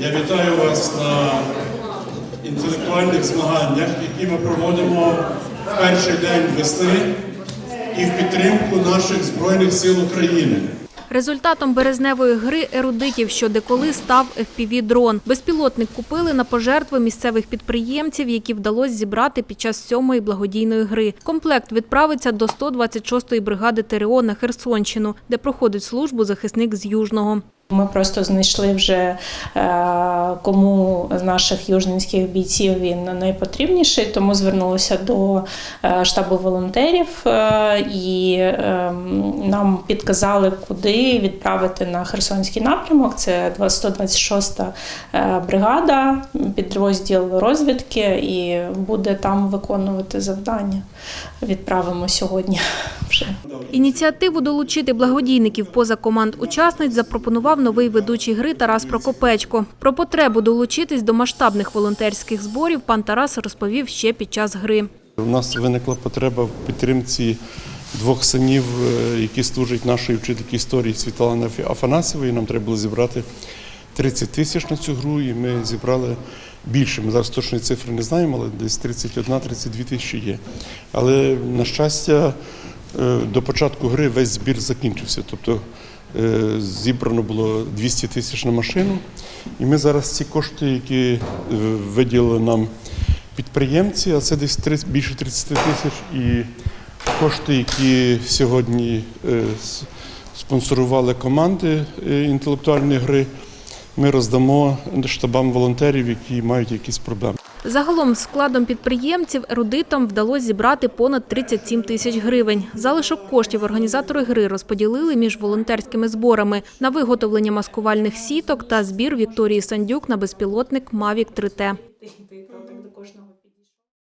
Я вітаю вас на інтелектуальних змаганнях, які ми проводимо в перший день весни і в підтримку наших Збройних сил України. Результатом березневої гри ерудитів, що деколи став FPV-дрон. Безпілотник купили на пожертви місцевих підприємців, які вдалося зібрати під час сьомої благодійної гри. Комплект відправиться до 126-ї бригади ТРО на Херсонщину, де проходить службу захисник з Южного. Ми просто знайшли вже е, кому з наших южненських бійців він найпотрібніший, тому звернулися до е, штабу волонтерів е, і е, нам підказали, куди відправити на Херсонський напрямок. Це 126 е, бригада, підрозділ розвідки, і буде там виконувати завдання. Відправимо сьогодні вже. Ініціативу долучити благодійників поза команд учасниць запропонував новий ведучий гри Тарас Прокопечко. Про потребу долучитись до масштабних волонтерських зборів пан Тарас розповів ще під час гри. У нас виникла потреба в підтримці двох синів, е, які служать нашої вчительки історії Світлани Афанасьєвої. Нам треба було зібрати 30 тисяч на цю гру, і ми зібрали більше. Ми зараз точної цифри не знаємо, але десь 31-32 тисячі є. Але, на щастя, до початку гри весь збір закінчився. Тобто е, зібрано було 200 тисяч на машину. І ми зараз ці кошти, які е, виділили нам підприємці, а це десь три- більше 30 тисяч, і кошти, які сьогодні е, спонсорували команди е, інтелектуальної гри, ми роздамо штабам волонтерів, які мають якісь проблеми. Загалом складом підприємців ерудитам вдалося зібрати понад 37 тисяч гривень. Залишок коштів організатори гри розподілили між волонтерськими зборами на виготовлення маскувальних сіток та збір Вікторії Сандюк на безпілотник Mavic 3T. до кожного